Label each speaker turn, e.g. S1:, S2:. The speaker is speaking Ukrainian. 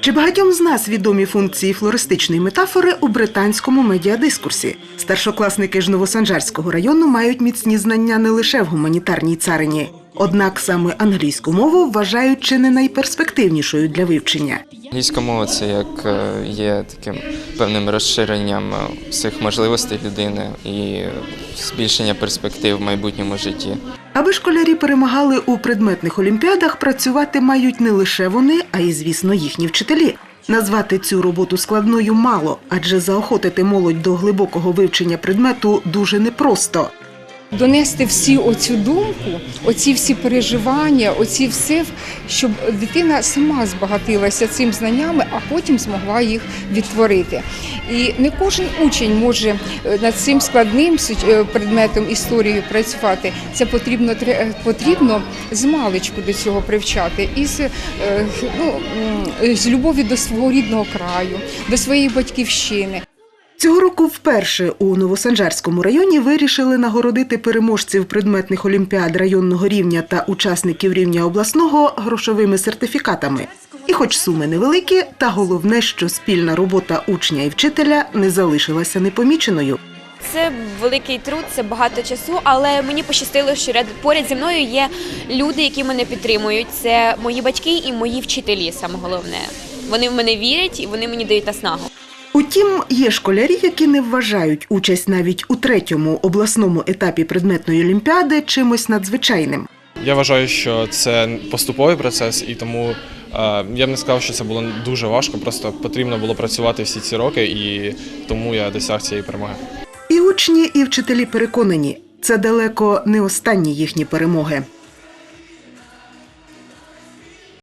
S1: Чи багатьом з нас відомі функції флористичної метафори у британському медіадискурсі? Старшокласники ж Новосанжарського району мають міцні знання не лише в гуманітарній царині. Однак саме англійську мову вважають чи не найперспективнішою для вивчення.
S2: Англійська мова це як е, є таким певним розширенням е, всіх можливостей людини і збільшення перспектив в майбутньому житті.
S1: Аби школярі перемагали у предметних олімпіадах, працювати мають не лише вони, а й, звісно, їхні вчителі. Назвати цю роботу складною мало, адже заохотити молодь до глибокого вивчення предмету дуже непросто.
S3: донести всі оцю думку, оці всі переживання, оці все, щоб дитина сама збагатилася цим знаннями, а потім змогла їх відтворити. І не кожен учень може е, над цим складним е, предметом історії працювати. Це потрібно тре- потрібно з маличку до цього привчати, із е, ну, з любові до свого рідного краю, до своєї батьківщини.
S1: Цього року вперше у Новосанжарському районі вирішили нагородити переможців предметних олімпіад районного рівня та учасників рівня обласного грошовими сертифікатами. І хоч суми невеликі, та головне, що спільна робота учня і вчителя не залишилася непоміченою.
S4: Це великий труд, це багато часу, але мені пощастило, що ряд- поряд зі мною є люди, які мене підтримують. Це мої батьки і мої вчителі, саме головне. Вони в мене вірять і вони мені дають наснагу.
S1: Утім, є школярі, які не вважають участь навіть у третьому обласному етапі предметної олімпіади чимось надзвичайним.
S5: Я вважаю, що це поступовий процес, і тому я б не сказав, що це було дуже важко. Просто потрібно було працювати всі ці роки, і тому я досяг цієї перемоги.
S1: І учні, і вчителі переконані, це далеко не останні їхні перемоги.